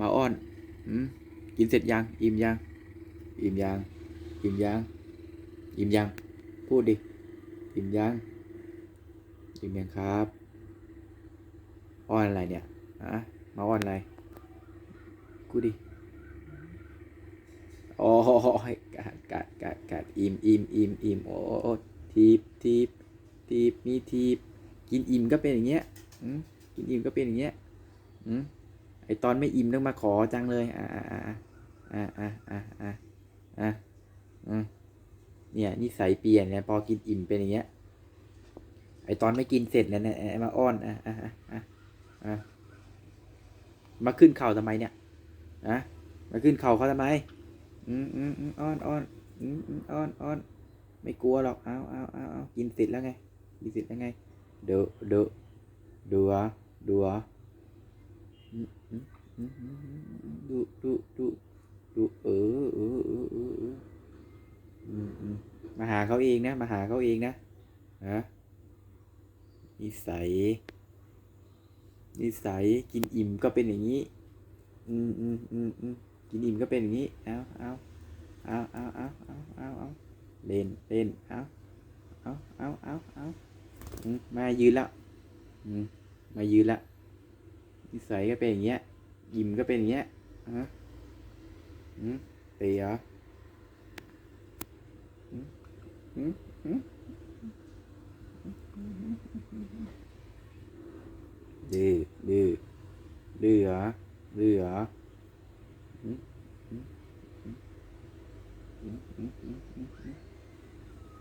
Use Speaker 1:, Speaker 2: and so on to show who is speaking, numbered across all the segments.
Speaker 1: มาอ้อนอืมกินเสร็จยัง อิ่มยัง อิ่มยัง อิ่มยัง อิ่มยัง พูดดิ อิ่มยัง อิ่มยังครับ อ้อนอะไรเนี่ยอะมาอ้อนอะไร กูดิโอ้ยกัดกัดกัดกัดอิ่มอิ่มอิ่มอิ่มโอ้โอ้ทีบทีบทีบมีทีบกินอิ่มก็เป็นอย่างเงี้ยอืมกินอิ่มก็เป็นอย่างเงี้ยอืม ไอตอนไม่อิ่มต้องมาขอจังเลยอ่าอ่าอ่าอ่าอ่าอ่าอ่าอืมเนี่ยนิสัยเปลี่ยนเนี่ยพอกินอิ่มเป็นอย่างเงี้ย ไอตอนไม่กินเสร็จเนี่ยเนี่ยมาอ้อนอ่าอ่าอ่าอ่ามาขึ้นเข่าทำไมเนี่ยอะมาขึ้นเข่าเขาทำไม อืมอืมอืมอ้อนอ้อนอืมอืมอ้อนอ้อนไม่กลัวหรอกเอาเอาเอาเอากินเสร็จแล้วไงกินเสร็จแล้วไงเดือเดือดเหรอะดูเหรอ่ ดูดูดูดูเออเออเออเออเออมาหาเขาเองนะ มาหาเขาเองนะฮะนิสัยนิสัยกินอิ่มก็เป็นอย่างนี้ อืมอืมอืมอืมกินอิ่มก็เป็นอย่างนี้ เอาเอาเอาเอาเอาเอาเอาเอาเล่นเล่นเอาเอาเอาเอาเอามายืนแล้วอืมมายืนละ นิสัยก็เป็นอย่างเงี้ย ยิ้มก็เป็นอย่างเงี้ยฮะอืมเตะเหรออืมอืมอืมดื้อดื้อดื้อเหรอดื้อเหรออืม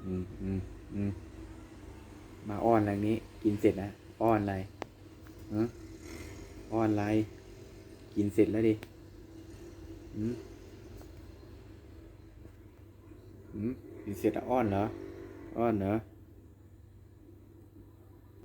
Speaker 1: อืมอืมมาอ้อนอะไรนี้ กินเสร็จนะ อ้อนอะไรฮะ ออนไลน์กินเสร็จแล้วดิอืมอืมกินเสร็จแล้วอ้อนเหรอ อ้อนเหรอ